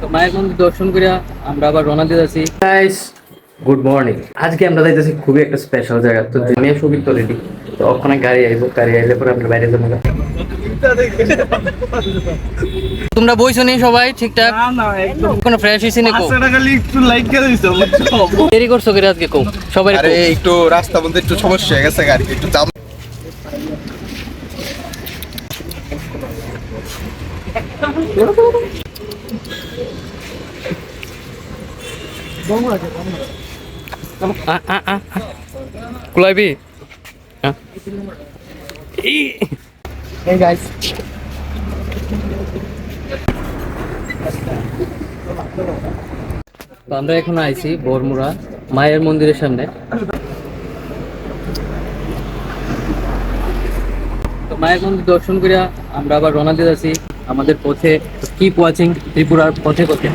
তো মায়ের মন্দির দর্শন করিয়া আমরা আবার রওনা দিয়ে যাচ্ছি। গুড মর্নিং আজকে আমরা যাইতেছি খুবই একটা স্পেশাল জায়গা। তো আমি তো রেডি তো ওখানে গাড়ি আইবো গাড়ি আইলে পরে আমরা বাইরে যাব। তোমরা বইছো নি সবাই ঠিকঠাক? কোনো ফ্রেশ হইছি না একটু লাইক করে দিছো দেরি করছ করে আজকে কো? সবাই আরে একটু রাস্তা বলতে একটু সমস্যা হয়ে গেছে গাড়ি একটু জাম কুলাইবি। এই গাইস তো আমরা এখন আইছি বরমুড়া মায়ের মন্দিরের সামনে। মায়ের মন্দির দর্শন করিয়া আমরা আবার রওনা দিয়ে যাচ্ছি আমাদের পথে কিপ ওয়াচিং ত্রিপুরার পথে পথে।